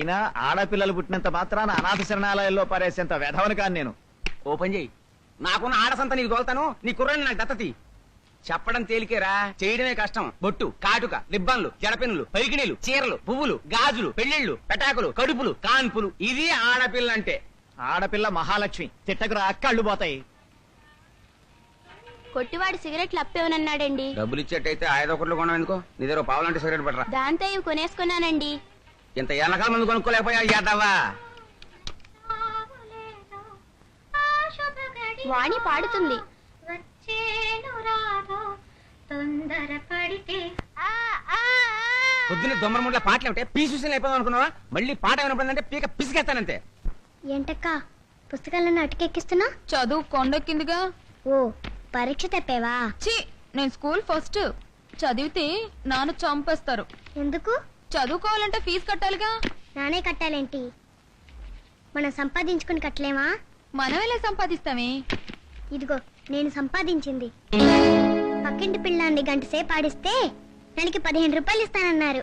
అయినా ఆడపిల్లలు పుట్టినంత మాత్రాన అనాథ శరణాలయాల్లో పారేసేంత వెధవను కాను నేను. ఓపెన్ చేయి నాకున్న ఆడసంత నీకు తోలుతాను నీ కుర్రని నాకు దత్తతి. చెప్పడం తేలికేరా? చేయడమే కష్టం. బొట్టు కాటుక రిబ్బన్లు జడపెన్నులు పైకిణీలు చీరలు పువ్వులు గాజులు పెళ్ళిళ్ళు పెటాకులు కడుపులు కాన్పులు. ఇది ఆడపిల్ల అంటే ఆడపిల్ల మహాలక్ష్మి. తిట్టకురా కళ్ళు పోతాయి. కొట్టివాడు సిగరెట్లు అప్పేవనన్నాడండి. డబ్బులు ఇచ్చేట్టయితే ఐదు ఒకట్లు కొనడం ఎందుకో? నీ దగ్గర పావులంటే సిగరెట్ పట్టరా దాంతో ఇవి కొనేసుకున్నానండి. ఇంత ఎనకాల మంది కొనుక్కోలేకపోయా చేద్దావా వాణి పాడుతుంది. పొద్దున్న దొమ్మర ముడ్ల పాటలు ఏమిటే పీసూసిన అయిపోదాం అనుకున్నావా? మళ్ళీ పాట వినపడిందంటే పీక పిసికేస్తానంతే. ఏంటక్క పుస్తకాలను అటుకెక్కిస్తున్నా? చదువు కొండెక్కిందిగా. ఓ పరీక్ష తప్పేవా? ఛీ నేను స్కూల్ ఫస్ట్. చదివితే నాన్న చంపేస్తారు. ఎందుకు? చదువుకోవాలంటే ఫీజు కట్టాలిగా? నానే కట్టాలేంటి? మనం సంపాదించుకుని కట్టలేమా? మనం ఎలా సంపాదిస్తామే? ఇదిగో నేను సంపాదించింది. పక్కింటి పిల్లాన్ని గంట సేపు ఆడిస్తే నెలకి పదిహేను రూపాయలు ఇస్తానన్నారు.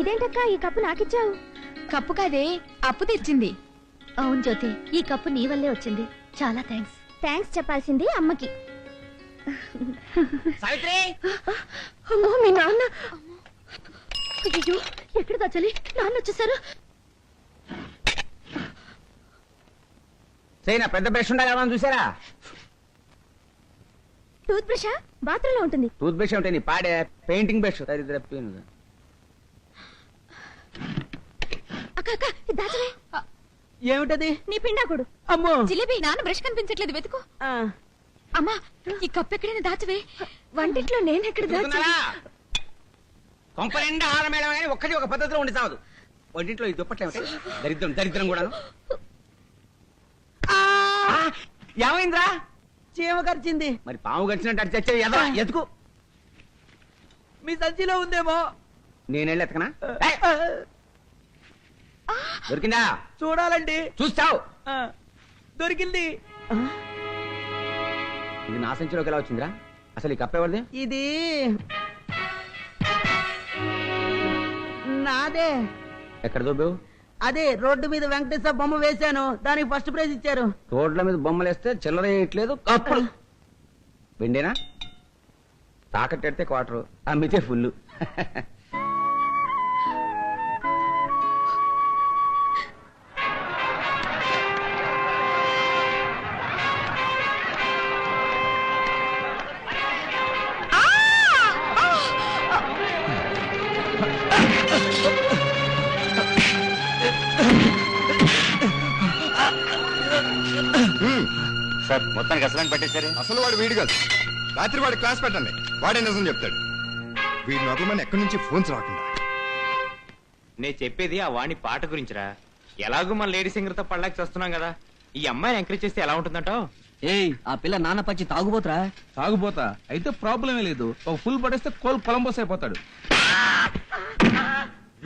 ఇదేంటక్క ఈ కప్పు నాకిచ్చావు? కప్పు కాదే అప్పు తెచ్చింది. అవును జ్యోతి ఈ కప్పు నీ వల్లే వచ్చింది. చాలా థ్యాంక్స్. థ్యాంక్స్ చెప్పాల్సింది అమ్మకి. సావిత్రి! అమ్మో మీ నాన్న. అయ్యో ఎక్కడ దాచాలి? నాన్న వచ్చేసారు. సరే నా పెద్ద బ్రష్ ఉండాలి ఏమన్నా చూసారా? Toothbrush? బాత్రూమ్లో ఉంటుంది. టూత్ బ్రష్ ఉంటే నీ పాడే పెయింటింగ్ బ్రష్. దరిద్ర పీను. అక్క అక్క ఇది దాచవే ఏమిటది? నీ పిండాకుడు. అమ్మో. జిలేబీ నాన్న బ్రష్ కనిపించట్లేదు వెతుకు. ఆ, అమ్మా ఈ కప్పు ఎక్కడైనా దాచవే? వంటింట్లో నేను ఎక్కడ దాచా? కొంప నిండా ఆహార మేడం కానీ ఒక్కటి ఒక పద్ధతిలో ఉండి చావదు వంటింట్లో ఈ దుప్పట్లేమిటి దరిద్రం దరిద్రం కూడాను. ఆ, ఏమైందిరా? చీమ కరిచింది. మరి పాము గడిచినట్టు అటు చచ్చేది ఎదవా? ఎతుకు. మీ సంచిలో ఉందేమో. ఎతకనా? ఆ, దొరికిందా? చూడాలండి. చూస్తావు. ఆ, దొరికింది. ఇది నా సంచిలోకి ఎలా వచ్చిందిరా? అసలు ఈ కప్పెవరిది ఇది నాదే. ఎక్కడ దొబ్బేవు అదే రోడ్డు మీద వెంకటేశ్వర బొమ్మ వేశాను. దానికి ఫస్ట్ ప్రైజ్ ఇచ్చారు. రోడ్ల మీద బొమ్మలు వేస్తే చిల్లర వేయట్లేదు కప్పుడు వెండేనా? తాకట్టు పెడితే క్వార్టర్. అమ్మితే ఫుల్ సార్ మొత్తానికి అసలు పట్టేశారు? అసలు వాడు వీడు కాదు. రాత్రి వాడి క్లాస్ పెట్టండి. వాడే నిజం చెప్తాడు. వీడి నొదలమని ఎక్కడి నుంచి ఫోన్స్ రాకుండా? నేను చెప్పేది ఆ వాణి పాట గురించిరా. ఎలాగో మన లేడీ సింగర్తో పడలేక చేస్తున్నాం కదా. ఈ అమ్మాయిని ఎంకరేజ్ చేస్తే ఎలా ఉంటుందంటావు? ఏయ్ ఆ పిల్ల నాన్న పచ్చి తాగుపోతురా తాగుపోతా అయితే ప్రాబ్లమే లేదు. ఒక ఫుల్ పడేస్తే కోల్ కొలంబోస్ అయిపోతాడు.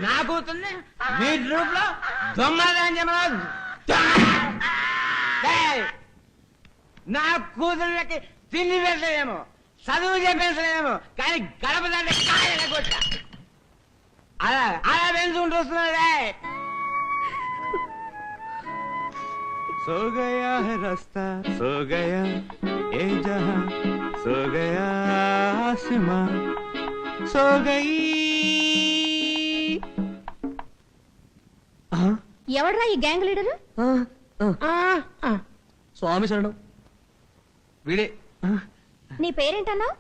నా కూతుర్ని మీ గ్రూప్లో దొంగ నా కూతుళ్ళకి తిండి పెట్టలేమో చదువు చెప్పేసలేమో కానీ గడప దాంట్లో అలా అలా పెంచుకుంటూ వస్తున్నాడే ఎవడ్రా ఈ గ్యాంగ్ లీడరు? స్వామి శరణం. వీడే. నీ పేరేంటన్నావు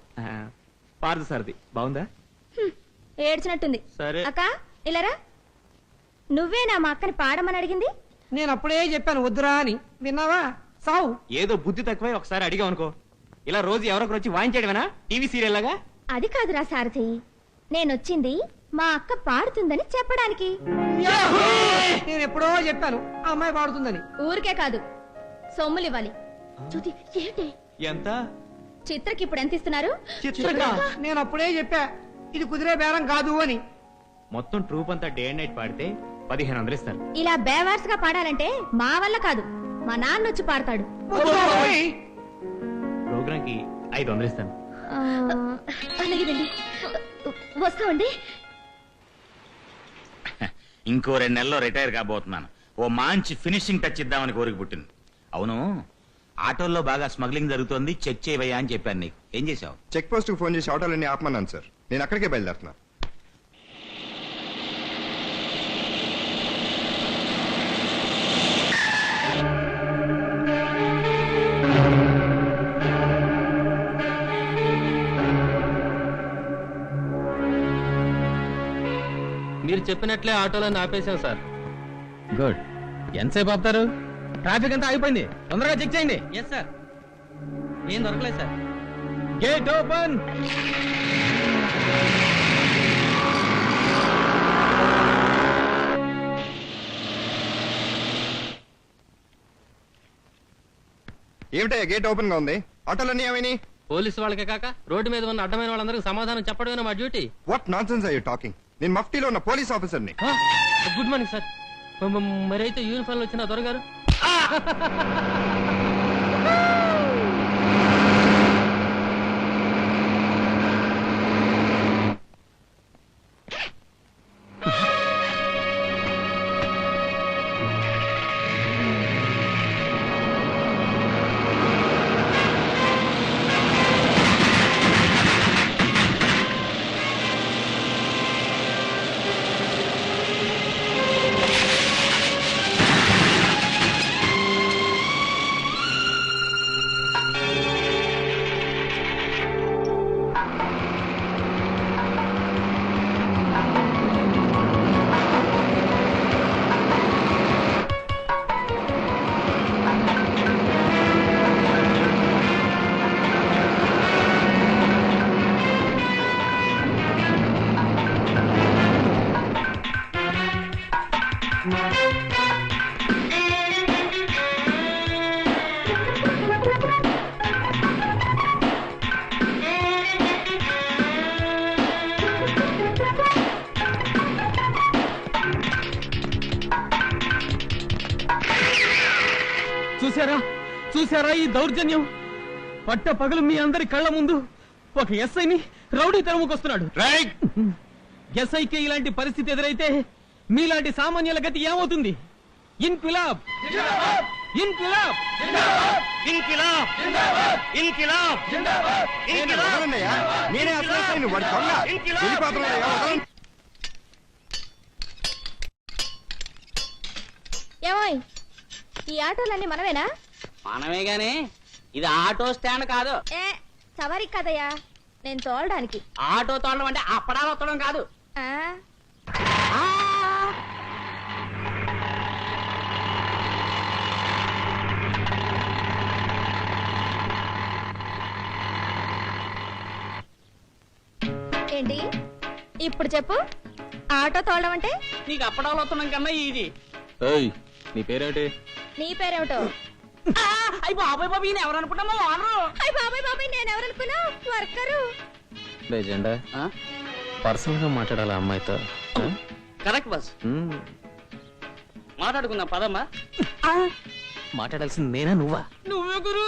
పార్దు సార్ది. బాగుందా? ఏడ్చినట్టుంది. సరే. అక్క ఇలారా నువ్వేనా మా అక్కని పాడమని అడిగింది? నేను అప్పుడే చెప్పాను వద్దురా అని. విన్నావా? సావు. ఏదో బుద్ధి తక్కువై ఒకసారి అడిగాం అనుకో ఇలా రోజు ఎవరొకరు వచ్చి వాయించేయడమేనా టీవీ సీరియల్ లాగా? అది కాదురా సారథి. నేనొచ్చింది మా అక్క పాడుతుందని చెప్పడానికి. నేను ఎప్పుడో చెప్పాను ఆ అమ్మాయి పాడుతుందని. ఊరికే కాదు సొమ్ములు ఇవ్వాలి జ్యోతి ఏంటి? ఎంత? చిత్రకి ఇప్పుడు ఎంత ఇస్తున్నారు? చిత్రగా నేను అప్పుడే చెప్పా ఇది కుదిరే బేరం కాదు అని. మొత్తం ట్రూప్ అంతా డే అండ్ నైట్ పాడితే పదిహేను వందలు ఇస్తారు. ఇలా బేవార్స్గా పాడాలంటే మా వల్ల కాదు. మా నాన్న వచ్చి పాడతాడు. ప్రోగ్రామ్కి ఐదు వందలు ఇస్తాను. అలాగేనండి. వస్తామండి. ఇంకో రెండు నెలల్లో రిటైర్ కాబోతున్నాను. ఓ మంచి ఫినిషింగ్ టచ్ ఇద్దామని కోరిక పుట్టింది. అవును ఆటోల్లో బాగా స్మగ్లింగ్ జరుగుతోంది చెక్ చేయవయ్యా అని చెప్పాను నీకు. ఏం చేసావు చెక్ పోస్ట్కు ఫోన్ చేసి ఆటోలన్నీ ఆపమన్నాను సార్. నేను అక్కడికే బయలుదేరుతున్నా. మీరు చెప్పినట్లే ఆటోలను ఆపేశాం సార్. గుడ్. ఎంతసేపు ఆపుతారు? ట్రాఫిక్ అంతా అయిపోయింది తొందరగా చెక్ చేయండి. ఎస్ సార్ ఏం దొరకలేదు సార్ గేట్ ఓపెన్. ఏమిటయ్యా గేట్ ఓపెన్గా ఉంది? ఆటోలన్నీ ఏమైనాయి పోలీసు వాళ్ళకే కాక రోడ్డు మీద ఉన్న అడ్డమైన వాళ్ళందరికీ సమాధానం చెప్పడమే మా duty? What nonsense I talking నేను మఫ్టీలో ఉన్న పోలీస్ ఆఫీసర్ని. గుడ్ మార్నింగ్ సార్ మరైతే యూనిఫామ్లో వచ్చిన దొరగారు? ah! చూసారా చూసారా ఈ దౌర్జన్యం? పట్ట పగలు మీ అందరి కళ్ళ ముందు ఒక ఎస్ఐని రౌడీ తరుముకొస్తున్నాడు ఎస్ఐకి ఇలాంటి పరిస్థితి ఎదురైతే మీలాంటి సామాన్యుల గతి ఏమవుతుంది? ఇన్కిలాబ్ ఇన్కిలాబ్. వెళ్ళిపోతున్నాడయ్యా, వదలండి. ఏమోయ్ ఈ ఆటోలన్నీ మనమేనా? మనమే గాని ఇది ఆటో స్టాండ్ కాదు. ఏ సవారీ కదయ్యా. నేను తోలడానికి. ఆటో తోడడం అంటే అప్పడాలు వత్తడం కాదు. ఆ. ఏంటి? ఇప్పుడు చెప్పు. ఆటో తోలడం అంటే? నీకు అప్పడాలు వత్తడం కన్నా ఇది ఏయ్ నీ పేరేంటి నీ పేరేమిటో? అయ్యి బాబాయ్ బాబు ఈయన ఎవరు అనుకుంటామో అయ్య బాబాయ్ బాబాయ్ నేను ఎవరనుకున్నా వర్కరు. లేజెండా పర్సనల్గా మాట్లాడాలి అమ్మాయితో? కరెక్ట్ బస్. మాట్లాడుకుందాం పదమ్మా. మాట్లాడాల్సింది నేనా నువ్వా? నువ్వే గురు.